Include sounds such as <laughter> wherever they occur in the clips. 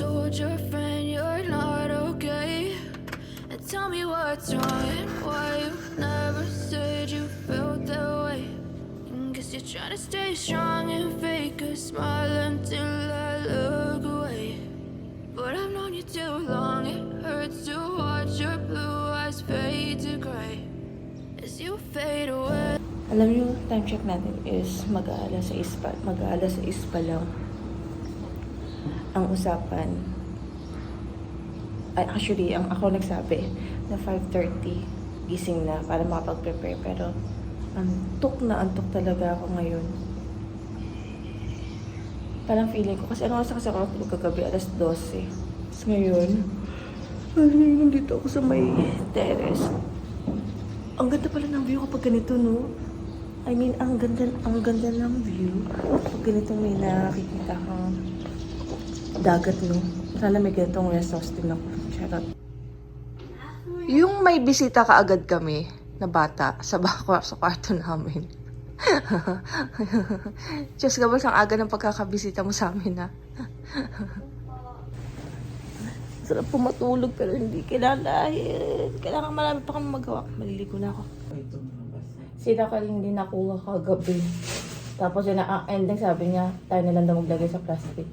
told your friend you're not okay? And tell me what's wrong and why you never said you felt that way. And guess you're trying to stay strong and fake a smile until I look away. But I've known you too long, it hurts to watch your blue eyes fade to gray as you fade away. Alam niyo, time check natin is mag-aalas sa ispa, mag-aalas sa ispa lang. Ang usapan, ay, actually, ang ako nagsabi na 5.30 gising na para makapag-prepare. Pero, antok na antok talaga ako ngayon. Parang feeling ko, kasi ano oras kasi ako kagabi, alas 12. Tapos ngayon, ay, nandito ako sa may terrace. Ang ganda pala ng view kapag ganito, no? I mean, ang ganda, ang ganda ng view. Pag ganito may nakikita kang dagat, no? Sana may ganitong rest house din ako. Charot. Yung may bisita ka agad kami na bata sa bako <laughs> sa kwarto namin. <laughs> Diyos ka ba, ang aga ng pagkakabisita mo sa amin, ha? <laughs> Sarap pumatulog pero hindi kinalahin. Kailangan marami pa kami magawa. Maliligo na ako. Sila ka rin din nakuha kagabi. Tapos yun, ang ending sabi niya, tayo na lang daw maglagay sa plastic.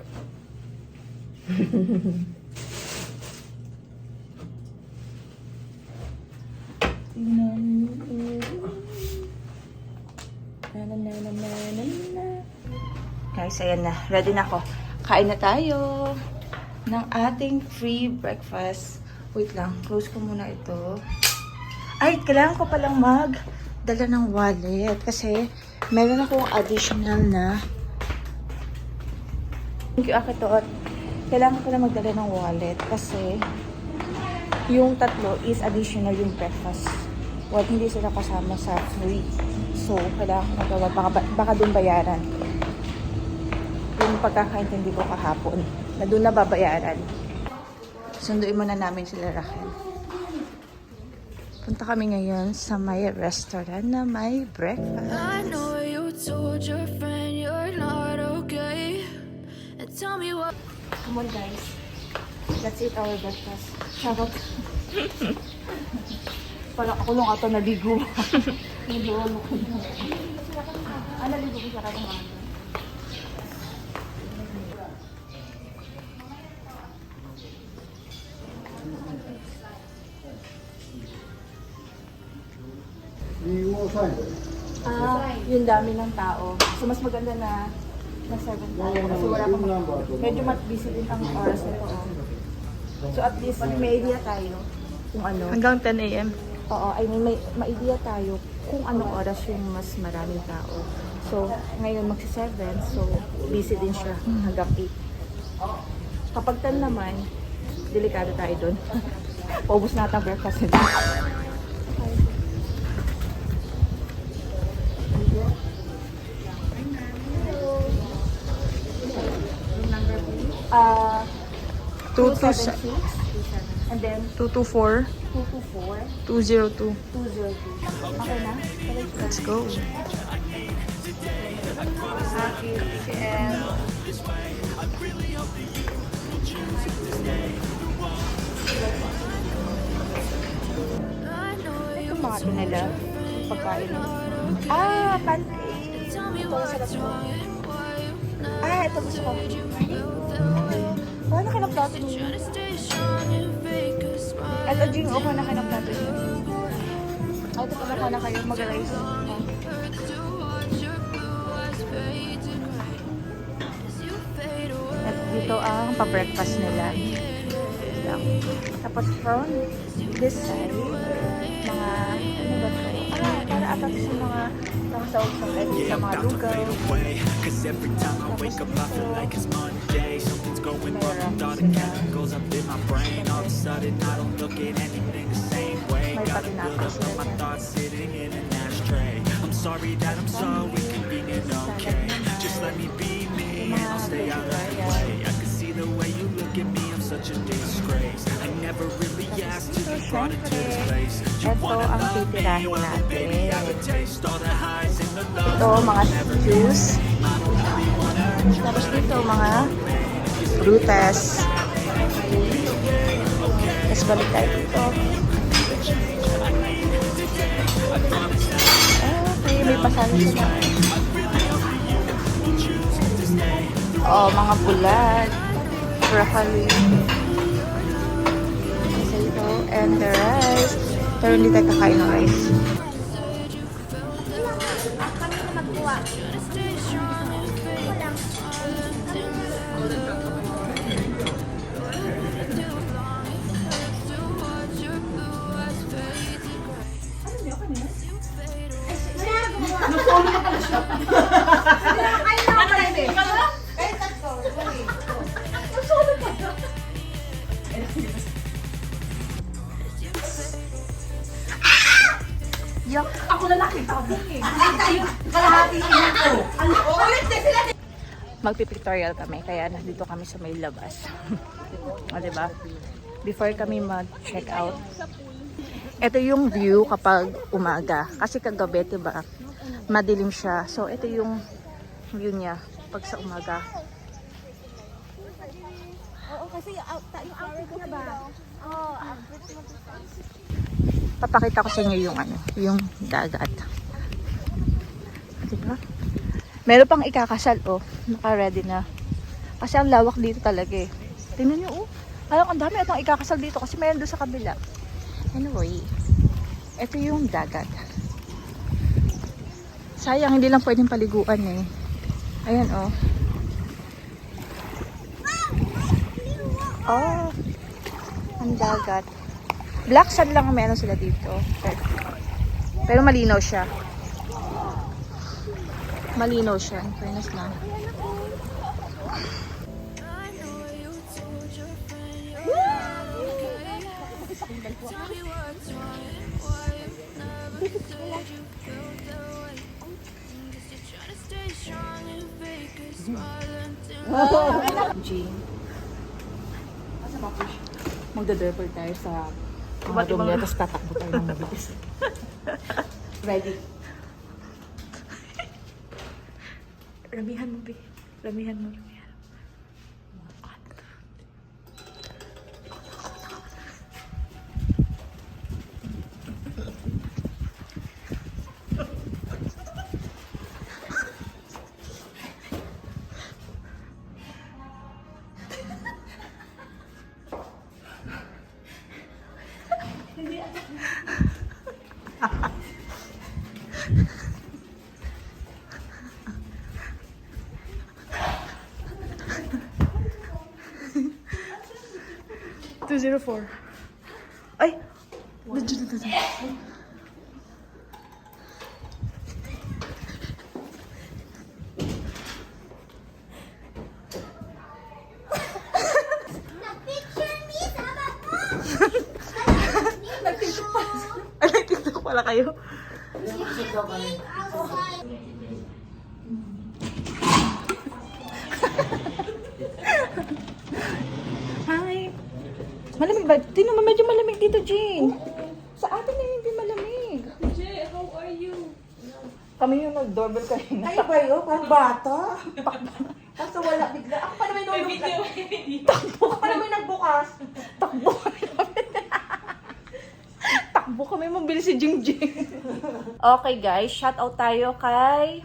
Tingnan mo. Na na na na. Guys, ayan na. Ready na ako. Kain na tayo ng ating free breakfast. Wait lang, close ko muna ito. Ay, kailangan ko palang mag dala ng wallet kasi meron akong additional na Thank you, Akitot. Kailangan ko na magdala ng wallet kasi yung tatlo is additional yung breakfast. Well, hindi sila kasama sa free. So, kailangan ko magawa. Baka, baka dun bayaran. Yung pagkakaintindi ko kahapon na doon na babayaran. Sunduin muna namin sila Rachel. Punta kami ngayon sa may restaurant na may breakfast. I know you told your friend Come on guys. Let's eat our breakfast. Charot. <laughs> Parang ako lang ata naligo. <laughs> naligo ko na. Ah, naligo ko siya mga. Ah, yung dami ng tao. So, mas maganda na na 7 tayo. Kasi wala pa Medyo mat busy din ang oras nito. Oh. So, at least may idea tayo kung ano. Hanggang 10 a.m. Oo, I mean, may, may idea tayo kung anong oras yung mas maraming tao. So, ngayon magsi 7, so busy din siya hanggang 8. Kapag 10 naman, delikado tayo dun. <laughs> Paubos natin ang breakfast nito. 276 and then 224 224 202. 202. Okay na? Let's go. Know you Ito mga. Pagkain. Ah, pancake. Ito sarap mo. Ah, ito gusto ko. Paano kinaplato niyo? Ito, Jing, okay na kinaplato niyo. Ito ka na kayo mag-rice. At dito ang pa-breakfast nila. Tapos from this side, mga, ano ba ito? Ah, para ata ito sa mga, mga sausag at sa mga lugaw. Every time I wake up I feel like it's Monday Something's going with all the chemicals up in my brain. All of a sudden I don't look at anything the same way. Gotta build up my thoughts sitting in an ashtray. I'm sorry that I'm so inconvenient, okay? Just let me be me. And I'll stay out of the way. I can see the way you look at me, I'm such a disgrace. I never really asked to be brought into this place. You wanna love me, oh baby, I natin. taste all the highs and the lows. Ito, mga juice. Tapos dito, mga prutas. Guys, balik tayo dito. Okay, may pasalo sila. Oh, mga bulat. Broccoli. Potato and the rice. Pero hindi tayo kakain ng rice. Yuck. Magpipictorial kami, kaya nandito kami sa may labas. o, diba? Before kami mag-check out, ito yung view kapag umaga. Kasi kagabi, diba, madilim siya. So, ito yung view niya pag sa umaga. Papakita ko sa inyo yung ano, yung dagat. Diba? Meron pang ikakasal, oh. Naka-ready na. Kasi ang lawak dito talaga eh. Tingnan nyo, oh. Parang ang dami atong ikakasal dito kasi meron doon sa kabila. Anyway, ito yung dagat. Sayang, hindi lang pwedeng paliguan eh. Ayan, oh. Oh, ang dagat. Black sand lang ang meron sila dito. Pero, malinaw siya. Malinaw siya. In fairness lang. Jean. Magda-double tayo sa mga room niya, tapos tatakbo tayo ng mabilis. Ready? Ramihan mo, Bi. Ramihan Two zero four. Ay! Nandiyan na tayo. Ay, TikTok pala kayo. Hi! Malamig ba? Tingnan mo, medyo malamig dito, Jean. Sa atin na hindi malamig. Jay, how are you? Kami yung nag-doorbell kanina. Ay ba yun? Parang bata? Kaso wala bigla. Ako pa naman yung nagbukas. Takbo ka pa naman nagbukas. Takbo kami. Takbo kami, mabilis si Jing Jing. okay guys, shout out tayo kay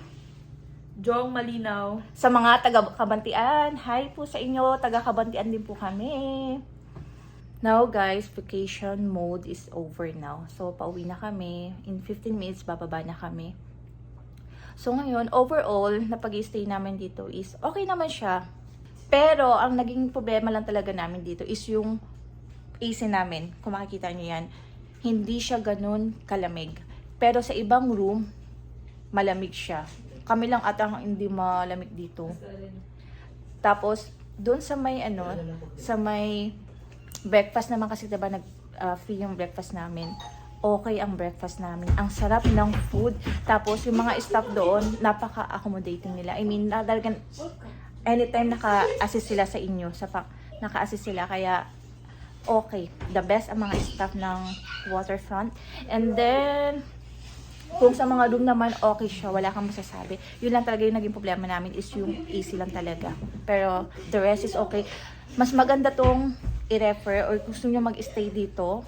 Jong Malinaw. sa mga taga-kabantian. Hi po sa inyo, taga-kabantian din po kami. Now guys, vacation mode is over now. So pauwi na kami. In 15 minutes, bababa na kami. So ngayon, overall, na pag stay namin dito is okay naman siya. Pero ang naging problema lang talaga namin dito is yung AC namin. Kung makikita nyo yan, hindi siya ganun kalamig. Pero sa ibang room, malamig siya. Kami lang ata ang hindi malamig dito. Tapos, doon sa may ano, sa may breakfast naman kasi 'di ba nag ah, free yung breakfast namin. Okay ang breakfast namin. Ang sarap ng food. Tapos yung mga staff doon, napaka-accommodating nila. I mean, talagang anytime naka-assist sila sa inyo, sa naka-assist sila kaya okay. The best ang mga staff ng waterfront. And then kung sa mga room naman, okay siya. Wala kang masasabi. Yun lang talaga yung naging problema namin is yung AC lang talaga. Pero the rest is okay. Mas maganda tong i-refer or gusto nyo mag-stay dito,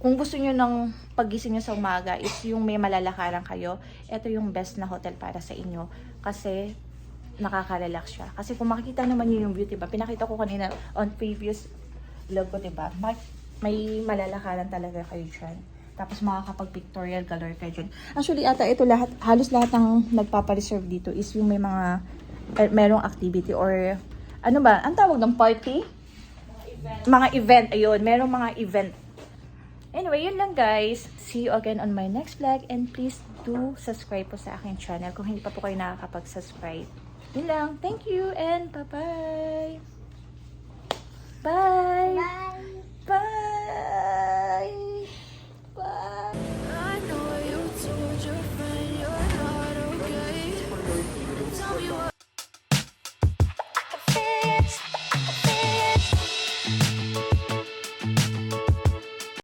kung gusto nyo ng pagising nyo sa umaga is yung may malalakaran kayo, ito yung best na hotel para sa inyo. Kasi nakaka-relax siya. Kasi kung makikita naman nyo yung view, diba? Pinakita ko kanina on previous vlog ko, diba? May, may malalakaran talaga kayo dyan. Tapos makakapag-pictorial gallery kayo dyan. Actually, ata ito lahat, halos lahat ng nagpapareserve dito is yung may mga, eh, merong activity or, ano ba, ang tawag ng party? Mga event, ayun, merong mga event Anyway, yun lang guys. See you again on my next vlog and please do subscribe po sa aking channel kung hindi pa po kayo nakakapag-subscribe. Yun lang. Thank you and bye-bye.